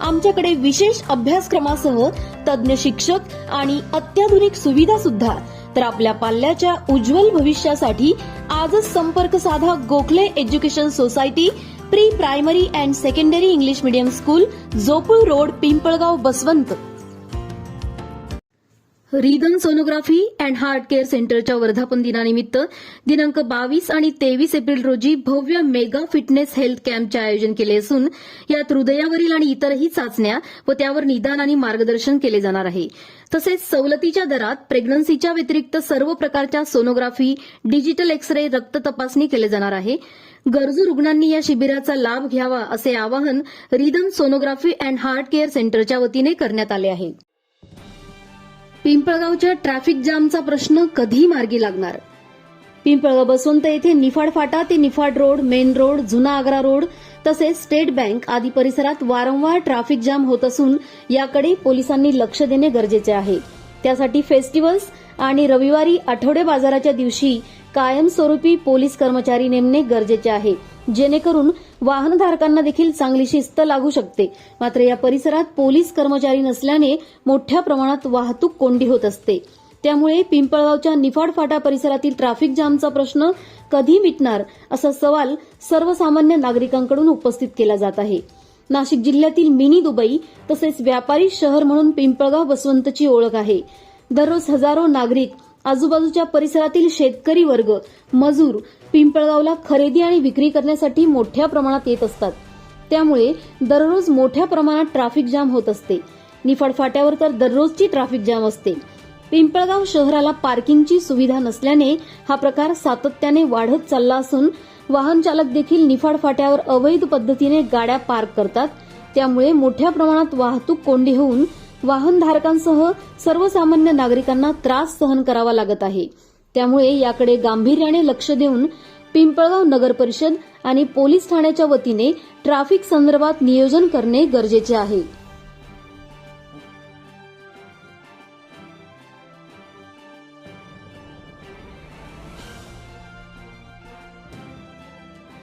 आमच्याकडे विशेष अभ्यासक्रमासह तज्ज्ञ शिक्षक आणि अत्याधुनिक सुविधा सुद्धा. तर आपल्या पाल्याच्या उज्ज्वल भविष्यासाठी आजच संपर्क साधा Gokhale education society pre primary and secondary English medium school Jopul road Pimpalgaon Baswant. Rhythm sonography and heart care सेंटरच्या वर्धापन दिनानिमित्त दिनांक बावीस आणि तेवीस एप्रिल रोजी भव्य मेगा फिटनेस हेल्थ कॅम्पचे आयोजन केले असून यात हृदयावरील आणि इतरही चाचण्या व त्यावर निदान आणि मार्गदर्शन केले जाणार आहे. तसेच सवलतीच्या दरात प्रेग्नन्सीच्या व्यतिरिक्त सर्व प्रकारच्या सोनोग्राफी डिजिटल एक्स रे रक्त तपासणी केले जाणार आहे. गरजू रुग्णांनी या शिबिराचा लाभ घ्यावा असे आवाहन rhythm sonography and heart care सेंटरच्या वतीने करण्यात आले आहे. पिंपळगावच्या ट्रॅफिक जामचा प्रश्न कधी मार्गी लागणार. पिंपळगाव बसवंत येथे निफाड फाटा ते निफाड रोड मेन रोड जुना आग्रा रोड तसेच स्टेट बँक आदी परिसरात वारंवार ट्रॅफिक जाम होत असून याकडे पोलिसांनी लक्ष देणे गरजेचे आहे. त्यासाठी फेस्टिवल्स आणि रविवारी आठवडे बाजाराच्या दिवशी कायमस्वरूपी पोलीस कर्मचारी नेमणे गरजेचे आहे. जेणेकरून वाहनधारकांना देखील चांगली शिस्त लागू शकते. मात्र या परिसरात पोलीस कर्मचारी नसल्याने मोठ्या प्रमाणात वाहतूक कोंडी होत असते. त्यामुळे पिंपळगावच्या निफाड फाटा परिसरातील ट्रॅफिक जामचा प्रश्न कधी मिटणार असा सवाल सर्वसामान्य नागरिकांकडून उपस्थित केला जात आहे. नाशिक जिल्ह्यातील मिनी दुबई तसेच व्यापारी शहर म्हणून पिंपळगाव बसवंतची ओळख आहे. दररोज हजारो नागरिक आजूबाजूच्या परिसरातील शेतकरी वर्ग मजूर पिंपळगावला खरेदी आणि विक्री करण्यासाठी मोठ्या प्रमाणात येत असतात. त्यामुळे दररोज मोठ्या प्रमाणात ट्रॅफिक जाम होत असते. निफाड फाट्यावर तर दररोजची ट्रॅफिक जाम असते. पिंपळगाव शहराला पार्किंगची सुविधा नसल्याने हा प्रकार सातत्याने वाढत चालला असून वाहन चालक देखील निफाड फाट्यावर अवैध पद्धतीने गाड्या पार्क करतात. त्यामुळे मोठ्या प्रमाणात वाहतूक कोंडी होऊन वाहनधारकांसह सर्वसामान्य नागरिकांना त्रास सहन करावा लागत आहे. त्यामुळे याकडे गांभीर्याने लक्ष देऊन पिंपळगाव नगर परिषद आणि पोलीस ठाण्याच्या वतीने ट्रॅफिक संदर्भात नियोजन करणे गरजेचे आहे.